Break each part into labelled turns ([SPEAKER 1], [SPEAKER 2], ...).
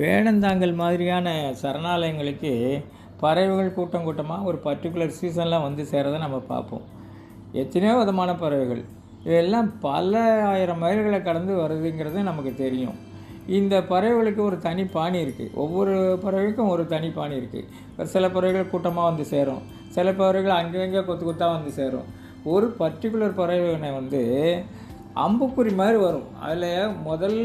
[SPEAKER 1] வேடந்தாங்கல் மாதிரியான சரணாலயங்களுக்கு பறவைகள் கூட்டம் கூட்டமாக ஒரு பர்டிகுலர் சீசன்லாம் வந்து சேரதை நம்ம பார்ப்போம் எத்தனையோ விதமான பறவைகள். இதெல்லாம் பல ஆயிரம் மைல்களை கடந்து வருதுங்கிறது நமக்கு தெரியும். இந்த பறவைகளுக்கு ஒரு தனி பாணி இருக்குது ஒவ்வொரு பறவைக்கும் ஒரு தனி பாணி இருக்குது சில பறவைகள் கூட்டமாக வந்து சேரும். சில பறவைகள் அங்கங்கே கொத்து கொத்தாக வந்து சேரும். ஒரு பர்டிகுலர் பறவைனை வந்து அம்புக்குறி மாதிரி வரும். அதில் முதல்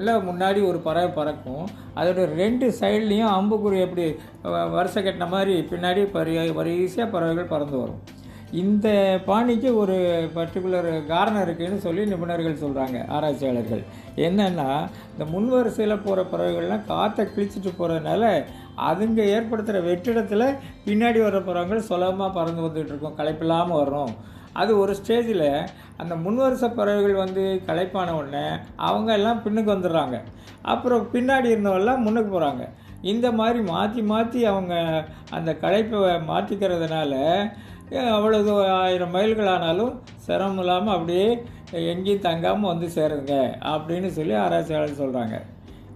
[SPEAKER 1] உள்ள முன்னாடி ஒரு பறவை பறக்கும். அதோட ரெண்டு சைட்லேயும் அம்புக்குறி எப்படி வ- வரிசை கட்டின மாதிரி பின்னாடி பரி வரிசையாக பறவைகள் பறந்து வரும். இந்த பாணிக்கு ஒரு பர்டிகுலர் காரணம் இருக்குதுன்னு சொல்லி நிபுணர்கள் சொல்கிறாங்க ஆராய்ச்சியாளர்கள். என்னென்னா இந்த முன் வரிசையில் போகிற பறவைகள்லாம் காற்றை கிழிச்சிட்டு போகிறதுனால அதுங்க ஏற்படுத்துகிற வெற்றிடத்தில் பின்னாடி வர பறவைகள் சுலபமாக பறந்து வந்துகிட்டு இருக்கும் களைப்பில்லாமல் வரும் அது ஒரு ஸ்டேஜில் அந்த முன்வரிச பறவைகள் வந்து களைப்பான உடனே அவங்க எல்லாம் பின்னுக்கு வந்துடுறாங்க. அப்புறம் பின்னாடி இருந்தவெல்லாம் முன்னுக்கு போகிறாங்க இந்த மாதிரி மாற்றி மாற்றி அவங்க அந்த களைப்பை மாற்றிக்கிறதுனால அவ்வளவு ஆயிரம் மைல்கள் ஆனாலும் சிரமம் இல்லாமல் அப்படியே எங்கேயும் தங்காமல் வந்து சேருங்க அப்படின்னு சொல்லி ஆராய்ச்சியாளர் சொல்கிறாங்க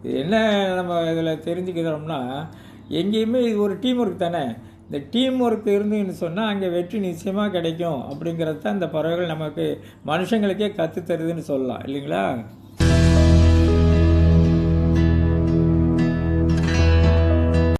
[SPEAKER 1] இது என்ன நம்ம இதில் தெரிஞ்சுக்கிறோம்னா எங்கேயுமே இது ஒரு டீம் ஒர்க் தானே. இந்த டீம் ஒர்க் இருந்துன்னு சொன்னால் அங்கே வெற்றி நிச்சயமாக கிடைக்கும் அப்படிங்கிறது தான் இந்த பறவைகள் நமக்கு மனுஷங்களுக்கே கற்றுத் தருதுன்னு சொல்லலாம். இல்லைங்களா?